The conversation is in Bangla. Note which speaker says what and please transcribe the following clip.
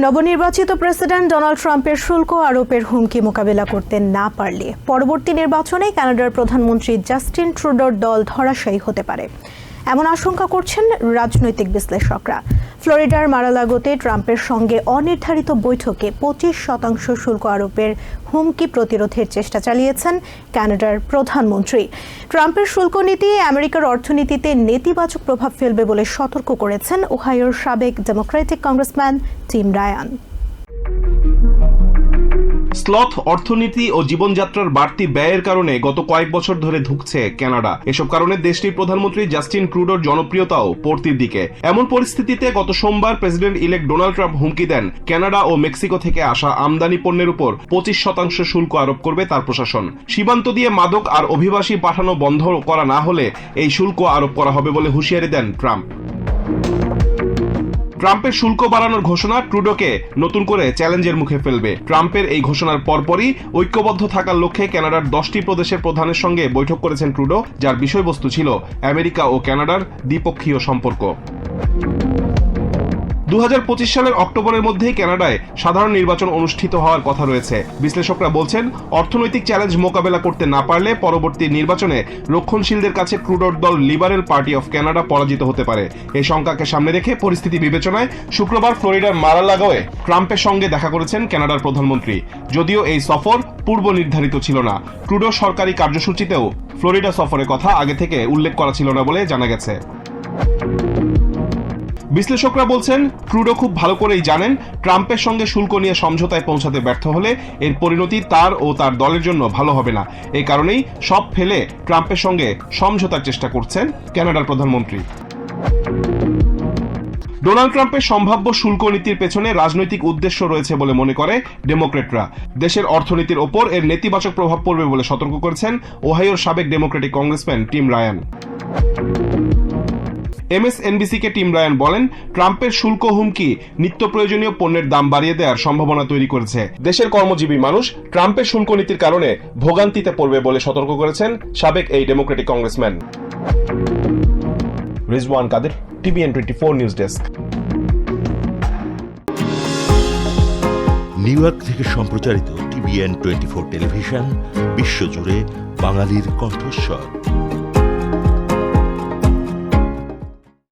Speaker 1: নবনির্বাচিত প্রেসিডেন্ট ডোনাল্ড ট্রাম্পের শুল্ক আরোপের হুমকি মোকাবেলা করতে না পারলে পরবর্তী নির্বাচনে কানাডার প্রধানমন্ত্রী জাস্টিন ট্রুডোর দল ধরাশায়ী হতে পারে। এমন আশঙ্কা করছেন রাজনৈতিক বিশ্লেষকরা। ফ্লোরিডার মারালাগোতে ট্রাম্পের সঙ্গে অনির্ধারিত বৈঠকে পঁচিশ শতাংশ শুল্ক আরোপের হুমকি প্রতিরোধের চেষ্টা চালিয়েছেন কানাডার প্রধানমন্ত্রী। ট্রাম্পের শুল্ক নীতি আমেরিকার অর্থনীতিতে নেতিবাচক প্রভাব ফেলবে বলে সতর্ক করেছেন ওহাইওর সাবেক ডেমোক্রেটিক কংগ্রেসম্যান টিম রায়ান।
Speaker 2: স্লথ অর্থনীতি ও জীবনযাত্রার বাড়তি ব্যয়ের কারণে গত কয়েক বছর ধরে ধুঁকছে কানাডা। এসব কারণে দেশটির প্রধানমন্ত্রী জাস্টিন ক্রুডোর জনপ্রিয়তাও পড়তির দিকে। এমন পরিস্থিতিতে গত সোমবার প্রেসিডেন্ট ইলেক্ট ডোনাল্ড ট্রাম্প হুমকি দেন কানাডা ও মেক্সিকো থেকে আসা আমদানি পণ্যের উপর পঁচিশ শতাংশ শুল্ক আরোপ করবে তার প্রশাসন। সীমান্ত দিয়ে মাদক আর অভিবাসী পাঠানো বন্ধ করা না হলে এই শুল্ক আরোপ করা হবে বলে হুঁশিয়ারি দেন ট্রাম্প। ট্রাম্পের শুল্ক বাড়ানোর ঘোষণা ট্রুডোকে নতুন করে চ্যালেঞ্জের মুখে ফেলবে। ট্রাম্পের এই ঘোষণার পরপরই ঐক্যবদ্ধ থাকার লক্ষ্যে ক্যানাডার দশটি প্রদেশের প্রধানের সঙ্গে বৈঠক করেছেন ট্রুডো, যার বিষয়বস্তু ছিল আমেরিকা ও ক্যানাডার দ্বিপক্ষীয় সম্পর্ক। দু হাজার পঁচিশ সালের অক্টোবরের মধ্যেই কানাডায় সাধারণ নির্বাচন অনুষ্ঠিত হওয়ার কথা রয়েছে। বিশ্লেষকরা বলছেন, অর্থনৈতিক চ্যালেঞ্জ মোকাবেলা করতে না পারলে পরবর্তী নির্বাচনে রক্ষণশীলদের কাছে ক্রুডোর দল লিবারেল পার্টি অফ কানাডা পরাজিত হতে পারে। এই শঙ্কাকে সামনে রেখে পরিস্থিতি বিবেচনায় শুক্রবার ফ্লোরিডার মারালাগোয়ে ট্রাম্পের সঙ্গে দেখা করেছেন কানাডার প্রধানমন্ত্রী। যদিও এই সফর পূর্ব নির্ধারিত ছিল না। ট্রুডো সরকারি কার্যসূচিতেও ফ্লোরিডা সফরের কথা আগে থেকে উল্লেখ করা ছিল না বলে জানা গেছে। বিশ্লেষকরা বলছেন ট্রুডো খুব ভালো করেই জানেন, ট্রাম্পের সঙ্গে শুল্ক নিয়ে সমঝোতায় পৌঁছাতে ব্যর্থ হলে এর পরিণতি তার ও তার দলের জন্য ভালো হবে না। এই কারণেই সব ফেলে ট্রাম্পের সঙ্গে সমঝোতার চেষ্টা করছেন কানাডার প্রধানমন্ত্রী। ডোনাল্ড ট্রাম্পের সম্ভাব্য শুল্ক নীতির পেছনে রাজনৈতিক উদ্দেশ্য রয়েছে বলে মনে করে ডেমোক্রেটরা। দেশের অর্থনীতির ওপর এর নেতিবাচক প্রভাব পড়বে বলে সতর্ক করেছেন ওহাইওর সাবেক ডেমোক্রেটিক কংগ্রেসম্যান টিম রায়ান। এমএসএনবিসিকে টিম রায়ান বলেন, ট্রাম্পের শুল্ক হুমকি নিত্য প্রয়োজনীয় পণ্যের দাম বাড়িয়ে দেওয়ার সম্ভাবনা তৈরি করেছে। দেশের কর্মজীবী মানুষ ট্রাম্পের শুল্ক নীতির কারণে ভোগান্তিতে পড়বে বলে সতর্ক করেছেন সাবেক এই democratic congressman. Rizwan Kader, TVN twenty four news desk.
Speaker 3: New York থেকে সম্প্রচারিত টিভিএন টোয়েন্টি ফোর টেলিভিশন, বিশ্বজুড়ে বাঙালির কণ্ঠস্বর।